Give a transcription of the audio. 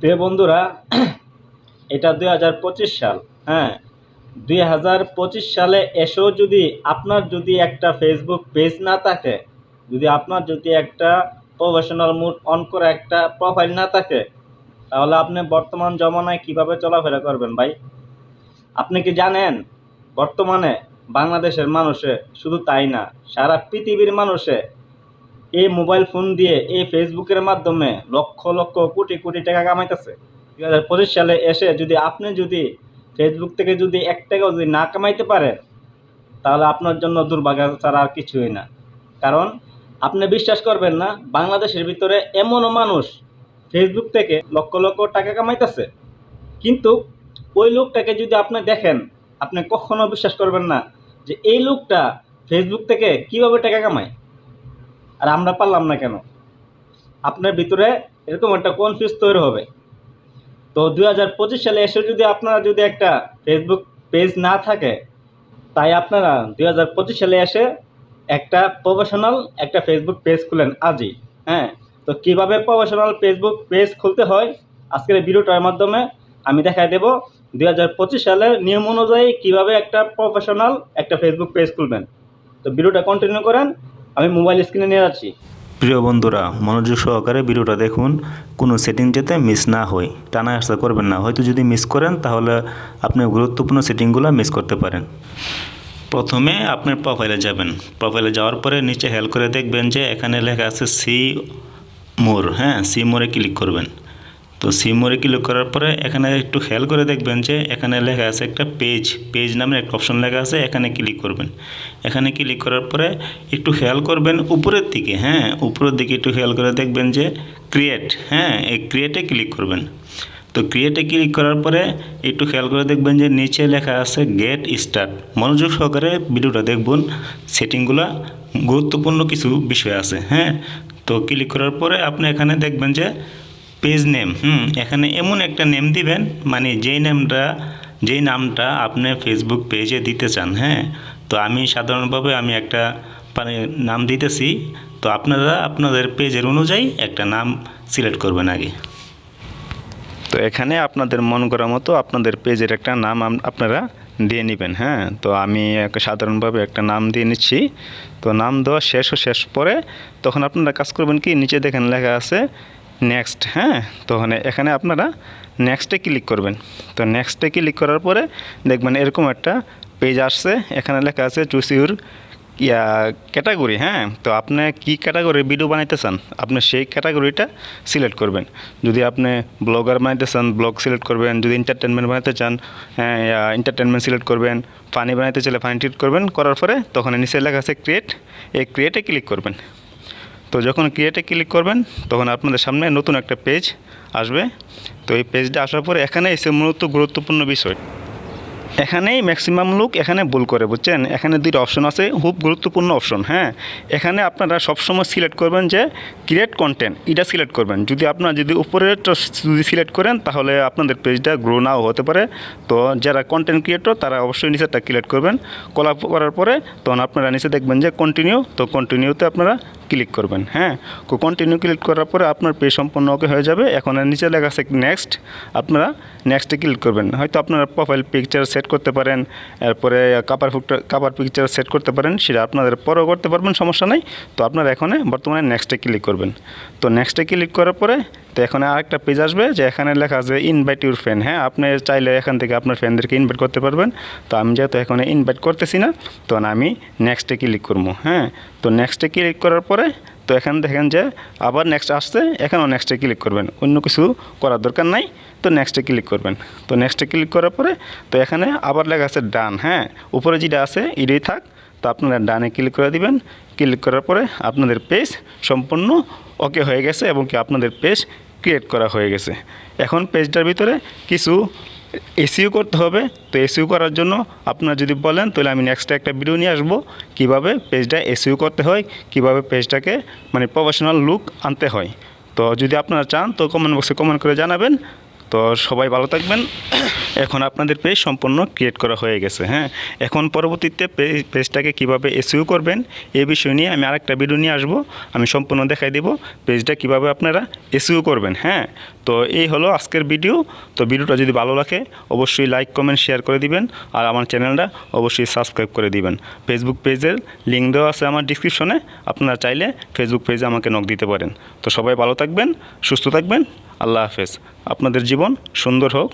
প্রিয় বন্ধুরা, এটা দুই হাজার পঁচিশ সাল হ্যাঁ। দুই হাজার পঁচিশ সালে এসেও যদি আপনার যদি একটা ফেসবুক পেজ না থাকে, যদি আপনার যদি একটা প্রফেশনাল মুড অন করা একটা প্রোফাইল না থাকে, তাহলে আপনি বর্তমান জমানায় কীভাবে চলাফেরা করবেন ভাই? আপনি কি জানেন, বর্তমানে বাংলাদেশের মানুষে শুধু তাই না, সারা পৃথিবীর মানুষে এই মোবাইল ফোন দিয়ে এই ফেসবুকের মাধ্যমে লক্ষ লক্ষ কোটি কোটি টাকা কামাইতেছে। দুই হাজার পঁচিশ সালে এসে যদি আপনি যদি ফেসবুক থেকে যদি এক টাকাও যদি না কামাইতে পারেন, তাহলে আপনার জন্য দুর্ভাগ্য ছাড়া আর কিছুই না। কারণ আপনি বিশ্বাস করবেন না, বাংলাদেশের ভিতরে এমনও মানুষ ফেসবুক থেকে লক্ষ লক্ষ টাকা কামাইতেছে। কিন্তু ওই লোকটাকে যদি আপনি দেখেন, আপনি কখনো বিশ্বাস করবেন না যে এই লোকটা ফেসবুক থেকে কীভাবে টাকা কামায়। আর আমরা পারলাম না কেন? আপনার ভিতরে এরকম একটা কনফিউজ তৈরি হবে? তো দুই হাজার পঁচিশ সালে এসে যদি আপনারা যদি একটা ফেসবুক পেজ না থাকে, তাই আপনারা দুই হাজার পঁচিশ সালে এসে একটা প্রফেশনাল একটা ফেসবুক পেজ খুলেন আজই হ্যাঁ? তো কীভাবে প্রফেশনাল ফেসবুক পেজ খুলতে হয়? আজকের এই ভিডিওটার মাধ্যমে আমি দেখাই দেব দুই হাজার পঁচিশ সালের নিয়ম অনুযায়ী কীভাবে একটা প্রফেশনাল একটা ফেসবুক পেজ খুলবেন। তো ভিডিওটা কন্টিনিউ করেন আমি মোবাইল স্ক্রিনে নিয়ে যাচ্ছি। প্রিয় বন্ধুরা, মনোযোগ সহকারে ভিডিওটা দেখুন। কোনো সেটিং যাতে মিস না হয়। টানা আসা করবেন না। হয়তো যদি মিস করেন, তাহলে আপনি গুরুত্বপূর্ণ সেটিংগুলো মিস করতে পারেন। প্রথমে আপনার প্রোফাইলে যাবেন। প্রোফাইলে যাওয়ার পরে নিচে হেল্প করে দেখবেন যে এখানে লেখা আছে সি মোর হ্যাঁ সি মোরে ক্লিক করবেন। তো সি মোরে ক্লিক করার পরে এখানে একটু খেয়াল করে দেখবেন যে এখানে লেখা আছে একটা পেজ পেজ নামের একটা অপশন লেখা আছে, এখানে ক্লিক করবেন। এখানে ক্লিক করার পরে একটু খেয়াল করবেন উপরের দিকে হ্যাঁ উপরের দিকে একটু খেয়াল করে দেখবেন যে ক্রিয়েট হ্যাঁ এই ক্রিয়েটে ক্লিক করবেন। তো ক্রিয়েটে ক্লিক করার পরে একটু খেয়াল করে দেখবেন যে নিচে লেখা আছে গেট স্টার্ট মনোযোগ সহকারে ভিডিওটা দেখবেন সেটিংগুলো গুরুত্বপূর্ণ কিছু বিষয় আছে হ্যাঁ। তো ক্লিক করার পরে আপনি এখানে দেখবেন যে পেজ নেম হুম, এখানে এমন একটা নেম দিবেন মানে যেই নেমটা, যেই নামটা আপনি ফেসবুক পেজে দিতে চান হ্যাঁ? তো আমি সাধারণভাবে আমি একটা মানে নাম দিতেছি, তো আপনারা আপনাদের পেজের অনুযায়ী একটা নাম সিলেক্ট করবেন আগে। তো এখানে আপনাদের মন করা মতো আপনাদের পেজের একটা নাম আপনারা দিয়ে নেবেন হ্যাঁ? তো আমি সাধারণভাবে একটা নাম দিয়ে নিচ্ছি। তো নাম দেওয়া শেষ ও শেষ পরে তখন আপনারা কাজ করবেন কি? নিচে দেখেন লেখা আছে নেক্সট হ্যাঁ? তখন এখানে আপনারা নেক্সটে ক্লিক করবেন। তো নেক্সটে ক্লিক করার পরে দেখবেন এরকম একটা পেজ আসছে। এখানে লেখা আছে চুজ ইউর ইয়া ক্যাটাগরি হ্যাঁ? তো আপনি কি ক্যাটাগরি ভিডিও বানাইতে চান, আপনি সেই ক্যাটাগরিটা সিলেক্ট করবেন। যদি আপনি ব্লগার বানাইতে চান ব্লগ সিলেক্ট করবেন। যদি এন্টারটেনমেন্ট বানাইতে চান হ্যাঁ এন্টারটেনমেন্ট সিলেক্ট করবেন। ফানি বানাইতে চাইলে ফানি ট্রিট করবেন। করার পরে তখন নিচে লেখা আছে ক্রিয়েট এই ক্রিয়েটে ক্লিক করবেন। তো যখন ক্রিয়েটে ক্লিক করবেন, তখন আপনাদের সামনে নতুন একটা পেজ আসবে। তো এই পেজটা আসার পরে এখানে এসে মূলত গুরুত্বপূর্ণ বিষয়। এখানেই ম্যাক্সিমাম লোক এখানে ভুল করে, বুঝছেন? এখানে দুইটা অপশন আছে, খুব গুরুত্বপূর্ণ অপশন হ্যাঁ? এখানে আপনারা সবসময় সিলেক্ট করবেন যে ক্রিয়েট কন্টেন্ট এটা সিলেক্ট করবেন। যদি আপনারা যদি উপরের যদি সিলেক্ট করেন, তাহলে আপনাদের পেজটা গ্রো নাও হতে পারে। তো যারা কন্টেন্ট ক্রিয়েটর তারা অবশ্যই নিচেরটা সিলেক্ট করবেন। কলা করার পরে তখন আপনারা নিচে দেখবেন যে কন্টিনিউ তো কন্টিনিউতে আপনারা ক্লিক করবেন হ্যাঁ? কন্টিনিউ ক্লিক করার পরে আপনার পে সম্পূর্ণ ওকে হয়ে যাবে। এখন আর নিচে লেখা আছে নেক্সট আপনারা নেক্সটে ক্লিক করবেন। হয়তো আপনারা প্রোফাইল পিকচার সেট করতে পারেন, এরপরে কাপার ফুকটা কাপার পিকচার সেট করতে পারেন, সেটা আপনাদের পরেও করতে পারবেন, সমস্যা নেই। তো আপনারা এখানে বর্তমানে নেক্সটে ক্লিক করবেন। তো নেক্সটে ক্লিক করার পরে এখানে আরেকটা পেজ আসবে যে এখানে লেখা আছে ইনভাইট ইউর ফ্রেন্ড হ্যাঁ আপনি চাইলে এখান থেকে আপনার ফ্রেন্ডদেরকে ইনভাইট করতে পারবেন। তো আমি যেহেতু এখানে ইনভাইট করতেছি না তখন আমি নেক্সটে ক্লিক করব হ্যাঁ। তো নেক্সটে ক্লিক করার পরে, তো এখানে দেখেন যে আবার নেক্সট আসছে, এখানেও নেক্সটে ক্লিক করবেন। অন্য কিছু করার দরকার নাই, তো নেক্সটে ক্লিক করবেন। তো নেক্সটে ক্লিক করার পরে, তো এখানে আবার লেখা আছে ডান হ্যাঁ। উপরে যেটা আছে, এটাই থাক। তো আপনারা ডানে ক্লিক করে দিবেন। ক্লিক করার পরে আপনাদের পেজ সম্পূর্ণ ওকে হয়ে গেছে এবং কি আপনাদের পেজ ক্রিয়েট করা হয়ে গেছে। এখন পেজটার ভিতরে কিছু এসিও করতে হবে। তো এসিও করার জন্য আপনার যদি বলেন, তাহলে আমি নেক্সট একটা ভিডিও নিয়ে আসব। কীভাবে পেজটা এসিও করতে হয়, কীভাবে পেজটাকে মানে প্রফেশনাল লুক আনতে হয়। তো যদি আপনারা চান, তো কমেন্ট বক্সে কমেন্ট করে জানাবেন। তো সবাই ভালো থাকবেন। এখন আপনাদের পেজ সম্পূর্ণ ক্রিয়েট করা হয়ে গেছে হ্যাঁ? এখন পরবর্তীতে পেজটাকে কীভাবে এসইউ করবেন এই বিষয় নিয়ে আমি আরেকটা ভিডিও নিয়ে আসব। আমি সম্পূর্ণ দেখাই দেব পেজটা কীভাবে আপনারা এসইউ করবেন হ্যাঁ? তো এই হলো আজকের ভিডিও তো ভিডিওটা যদি ভালো লাগে, অবশ্যই লাইক কমেন্ট শেয়ার করে দিবেন। আর আমার চ্যানেলটা অবশ্যই সাবস্ক্রাইব করে দিবেন। ফেসবুক পেজের লিঙ্ক দেওয়া আছে আমার ডিসক্রিপশনে আপনারা চাইলে ফেসবুক পেজে আমাকে নক দিতে পারেন। তো সবাই ভালো থাকবেন, সুস্থ থাকবেন। আল্লাহ হাফেজ। আপনাদের জীবন সুন্দর হোক।